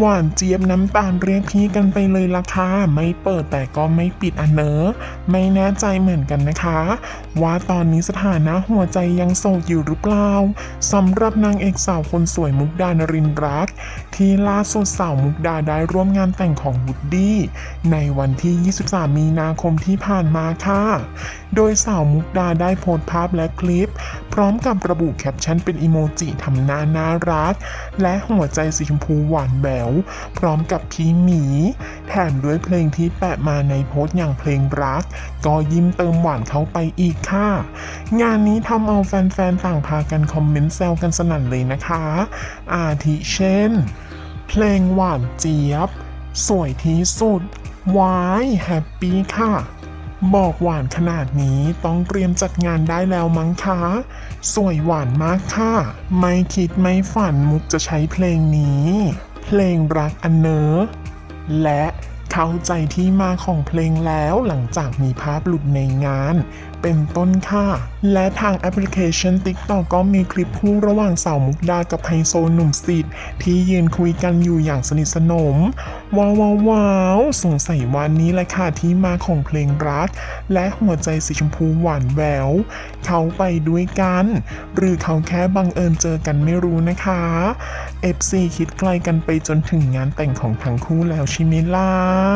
หวานเจี๊ยบน้ำตาลเรียกพี่กันไปเลยล่ะค่ะไม่เปิดแต่ก็ไม่ปิดอันเนอะไม่แน่ใจเหมือนกันนะคะ ว่าตอนนี้สถานะหัวใจยังโสดอยู่หรือเปล่าสำหรับนางเอกสาวคนสวยมุกดานรินทร์รัก ที่ล่าสุดสาวมุกดาได้ร่วมงานแต่งของวุดดี้ในวันที่ 23 มีนาคมที่ผ่านมาค่ะ โดยสาวมุกดาได้โพสต์ภาพและคลิป พร้อมกับระบุแคปชั่นเป็นอีโมจิทำหน้าน่ารัก และหัวใจสีชมพูหวานแหววพร้อมกับพี่หมี แถมด้วยเพลงที่แปะมาในโพสต์อย่างเพลงรัก ก็ยิ้มเติมหวานเข้าไปอีกค่ะ งานนี้ทำเอาแฟนๆ ต่างพากันคอมเมนต์แซวกันสนั่นเลยนะคะ อาทิเช่น เพลงหวานเจี๊ยบ สวยที่สุดวายแฮปปี้ค่ะบอกหวานขนาดนี้ต้องเตรียมจัดงานได้แล้วมั้งคะ สวยหวานมากค่ะ ไม่คิดไม่ฝันมุกจะใช้เพลงนี้ เพลงรักอันเนอและ เข้าใจที่มาของเพลงแล้วหลังจากมีภาพหลุดในงาน เป็นต้นค่ะ และทางแอปพลิเคชัน TikTok ก็มีคลิปคู่ระหว่างสาวมุกดากับไฮโซหนุ่มสิทธิ์ที่ยืนคุยกันอยู่อย่างสนิทสนม ว้าวว้าวสงสัยวันนี้แหละค่ะที่มาของเพลงรัก และหัวใจสีชมพูหวานแหวว เขาไปด้วยกัน หรือเขาแค่บังเอิญเจอกันไม่รู้นะคะ FC คิดไกลกันไปจนถึงงานแต่งของทั้งคู่แล้วใช่ไหมล่ะ